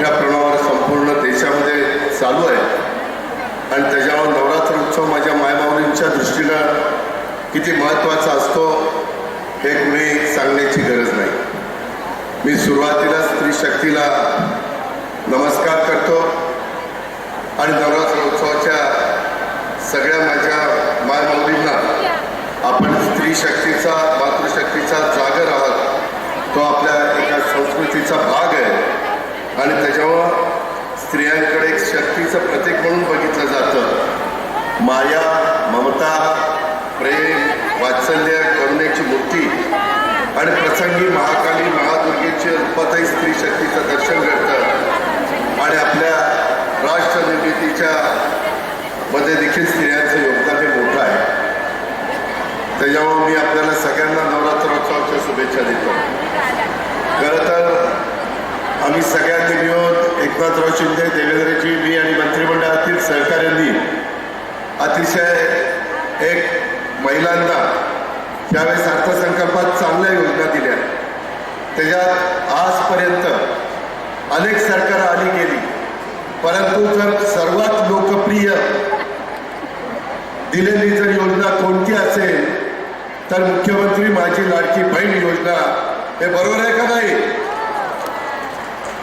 मोठ्या प्रमाणावर संपूर्ण देशामध्ये चालू आहे. आणि त्याच्यावर नवरात्र उत्सव माझ्या मायमाऊलींच्या दृष्टीनं किती महत्त्वाचा असतो हे कुणी सांगण्याची गरज नाही. मी सुरुवातीला स्त्री शक्तीला नमस्कार करतो आणि नवरात्र उत्सवाच्या सगळ्या माझ्या मायमाऊलींना आपण स्त्री शक्तीचा मातृशक्तीचा जागर आहात तो आपल्या एका संस्कृतीचा भाग आणि त्याच्यामुळं स्त्रियांकडे एक शक्तीचं प्रतीक म्हणून बघितलं जातं. माया ममता प्रेम वात्सल्य करुणेची मूर्ती आणि प्रसंगी महाकाली महादुर्गेच्या रूपातही स्त्री शक्तीचं दर्शन घडतं. आणि आपल्या राष्ट्र निर्मितीच्या मध्ये देखील स्त्रियांचं योगदान हे मोठं आहे. त्याच्यामुळे मी आपल्याला सगळ्यांना नवरात्रोत्सवाच्या शुभेच्छा देतो. खरं तर आम्ही सगळ्यांनी मिळून एकनाथराव शिंदे देवेंद्रजी मी आणि मंत्रिमंडळातील सहकाऱ्यांनी अतिशय एक महिलांना त्यावेळेस अर्थसंकल्पात चांगल्या योजना दिल्या त्याच्यात आजपर्यंत अनेक सरकार आली गेली. परंतु जर सर्वात लोकप्रिय दिलेली जर योजना कोणती असेल तर मुख्यमंत्री माझी लाडकी बहीण योजना हे बरोबर आहे का नाही?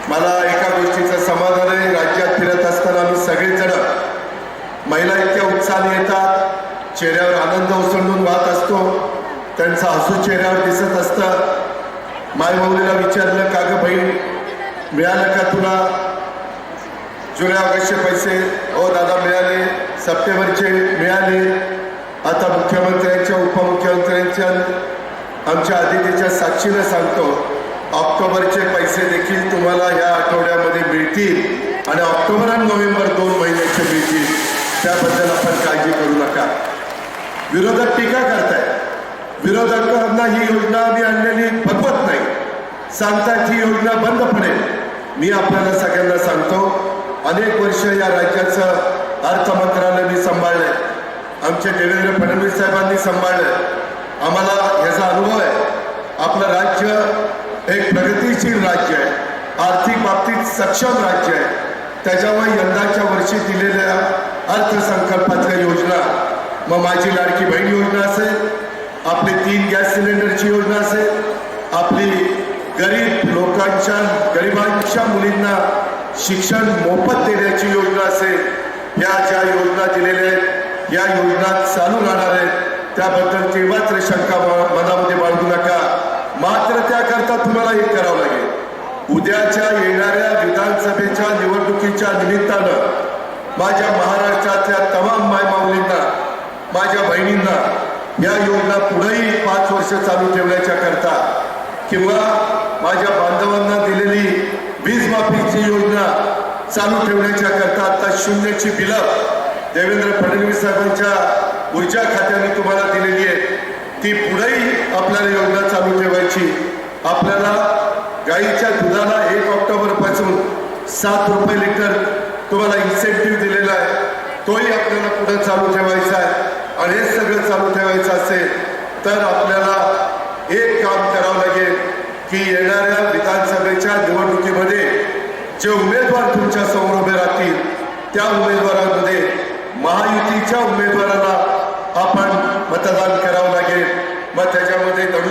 मला एका गोष्टीचं समाधान आहे. राज्यात फिरत असताना आम्ही सगळेजण महिला इतक्या उत्साहाने येतात. चेहऱ्यावर आनंद ओसंडून वाहत असतो. त्यांचा हसू चेहऱ्यावर दिसत असतं. मायमाऊलीला विचारलं का ग बहीण मिळालं का तुला? जुलै ऑगस्टचे पैसे. हो दादा मिळाले. सप्टेंबरचे मिळाले. आता मुख्यमंत्र्यांच्या उपमुख्यमंत्र्यांच्या आमच्या अतिथीच्या साक्षीनं सांगतो. ऑक्टोबरचे पैसे देखील तुम्हाला या आठवड्यामध्ये मिळतील आणि ऑक्टोबर आणि नोव्हेंबर दोन महिन्याचे मिळतील. त्याबद्दल आपण काळजी करू नका. विरोधक टीका करताय विरोधकांना ही योजना आम्ही आणलेली भगवत नाही. सांगतात ही योजना बंद पडेल. मी आपल्याला सगळ्यांना सांगतो अनेक वर्ष या राज्याचं अर्थ मंत्रालय मी सांभाळलंय. आमचे देवेंद्र फडणवीस साहेबांनी सांभाळलंय. आम्हाला ह्याचा अनुभव आहे. आपलं राज्य एक प्रगतीशील राज्य आहे. आर्थिक बाबतीत सक्षम राज्य आहे. त्याच्यामुळे यंदाच्या वर्षी दिलेल्या अर्थसंकल्पातल्या योजना मग माझी लाडकी बहीण योजना असेल आपली तीन गॅस सिलेंडरची योजना असेल आपली गरीब लोकांच्या गरिबांच्या मुलींना शिक्षण मोफत देण्याची योजना असेल या ज्या योजना दिलेल्या आहेत या योजना चालू राहणार आहेत त्याबद्दल तेव्हाच शंका मनामध्ये बाळगू नका. मात्र त्याकरता तुम्हाला एक करावं लागेल. उद्याच्या येणाऱ्या विधानसभेच्या निवडणुकीच्या निमित्तानं माझ्या महाराष्ट्रातल्या तमाम मायमाऊलींना माझ्या बहिणींना या योजना पुढेही पाच वर्ष चालू ठेवण्याच्या करता किंवा माझ्या बांधवांना दिलेली वीज माफीची योजना चालू ठेवण्याच्या करता आता शून्याची बिलं देवेंद्र फडणवीस साहेबांच्या ऊर्जा खात्याने तुम्हाला दिलेली आहे ती पुढेही आपल्याला योजना चालू ठेवायची. आपल्याला गाईच्या दुधाला एक ऑक्टोबरपासून सात रुपये लिटर तुम्हाला इन्सेंटिव्ह दिलेला आहे. तोही आपल्याला पुढे चालू ठेवायचा आहे. आणि हे सगळं चालू ठेवायचं असेल तर आपल्याला एक काम करावं लागेल की येणाऱ्या विधानसभेच्या निवडणुकीमध्ये जे उमेदवार तुमच्यासमोर उभे राहतील त्या उमेदवारांमध्ये महायुतीच्या उमेदवाराला आपण मतदान करावं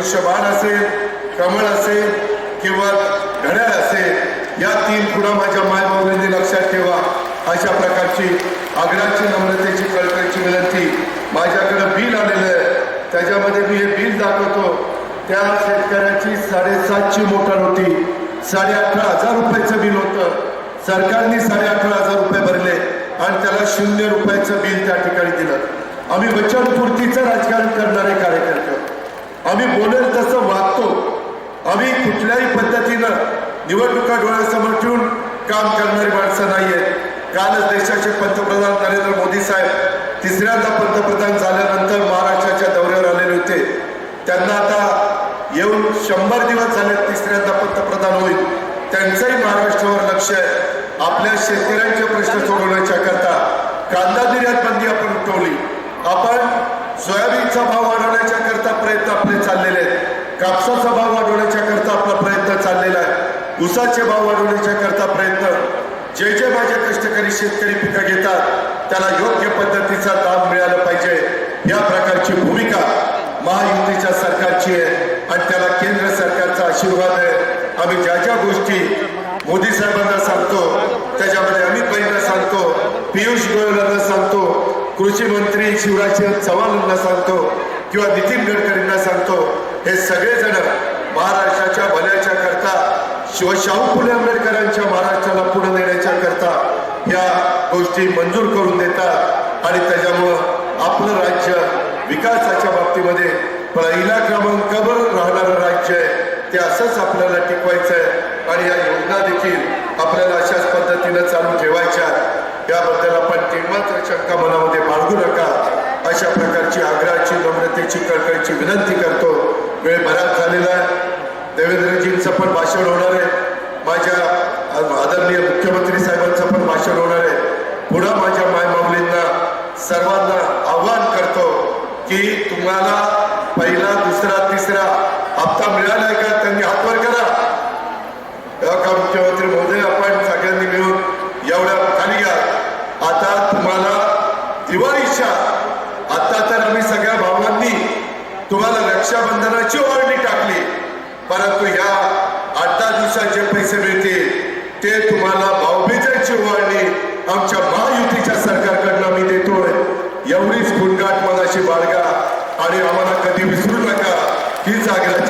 त्याच्यामध्ये असेल कमळ असेल किंवा घड्याळ असेल या तीन खुणा माझ्या मायबाबूंनी लक्षात ठेवा. अशा प्रकारची आग्राची नम्रतेची कळकळीची विनंती माझ्याकडे बिल आलेलं आहे. त्याच्यामध्ये मी हे बिल दाखवतो. त्या शेतकऱ्याची साडेसातची मोटर होती. साडे अठरा हजार रुपयाचं बिल होतं. सरकारने साडे अठरा हजार रुपये भरले आणि त्याला शून्य रुपयाचं बिल त्या ठिकाणी दिलं. आम्ही वचनपूर्तीचं राजकारण करणारे कार्यकर्ते. आम्ही बोलेल तसं वागतो. आम्ही कुठल्याही पद्धतीनं निवडणुका डोळ्यासमोर ठेवून काम करणारी माणसं नाही आहेत. कालच देशाचे पंतप्रधान नरेंद्र मोदी साहेब तिसऱ्यांदा पंतप्रधान झाल्यानंतर महाराष्ट्राच्या दौऱ्यावर आलेले होते. त्यांना आता येऊन शंभर दिवस झाले तिसऱ्यांदा पंतप्रधान होईल. त्यांचंही महाराष्ट्रावर लक्ष आहे. आपल्या शेतकऱ्यांचे प्रश्न सोडवण्याच्या करता कांदा निर्यात बंदी आपण उठवली. आपण सोयाबीनचा भाव वाढवण्याच्या करता प्रयत्न आपले चाललेले आहेत. कापसाचा भाव वाढवण्याच्या करता आपला प्रयत्न चाललेला आहे. उसाचे भाव वाढवण्याच्या करता प्रयत्न. जे जे माझे कष्टकरी शेतकरी पिकं घेतात त्याला योग्य पद्धतीचा लाभ मिळाला पाहिजे. या प्रकारची भूमिका महायुतीच्या सरकारची आहे आणि त्याला केंद्र सरकारचा आशीर्वाद आहे. आम्ही ज्या ज्या गोष्टी मोदी साहेबांना सांगतो त्याच्यामध्ये अमित भाईंना सांगतो पियुष गोयलांना कृषी मंत्री शिवराज चव्हाणांना सांगतो किंवा नितीन गडकरींना सांगतो हे सगळेजण महाराष्ट्राच्या भल्याच्या करता शिव शाहू फुले आंबेडकरांच्या महाराष्ट्राला पुढे नेण्याच्या करता या गोष्टी मंजूर करून देतात. आणि त्याच्यामुळं आपलं राज्य विकासाच्या बाबतीमध्ये पहिला क्रमांकावर राहणारं राज्य आहे. ते असंच आपल्याला टिकवायचं आहे आणि या योजना देखील आपल्याला अशाच पद्धतीनं चालू ठेवायच्या याबद्दल आपण शंका मनामध्ये बाळगू नका. अशा प्रकारची आग्रहाची नम्रतेची कळकळीची विनंती करतो. वेळ बराच झालेला आहे. देवेंद्रजींचं पण भाषण होणार आहे. माझ्या आदरणीय मुख्यमंत्री साहेबांचं पण भाषण होणार आहे. पुन्हा माझ्या मायमाऊलींना सर्वांना आव्हान करतो की तुम्हाला पहिला दुसरा तिसरा हप्ता मिळालाय का? त्यांनी हातवर करा. तेव्हा का मुख्यमंत्री महोदय आपण सगळ्यांनी मिळून एवढ्या खाली घ्या आता तुम्हाला दिवाळीच्या आता तर आम्ही सगळ्या भावांनी तुम्हाला रक्षाबंधनाची ओरणी टाकली. परंतु ह्या आठ दहा दिवसात जे पैसे मिळतील ते तुम्हाला भाऊबीजेची ओरणी आमच्या महायुतीच्या सरकारकडनं मी देतोय. एवढीच गुणगाठ मनाशी बाळगा आणि आम्हाला कधी विसरू नका. ही जागा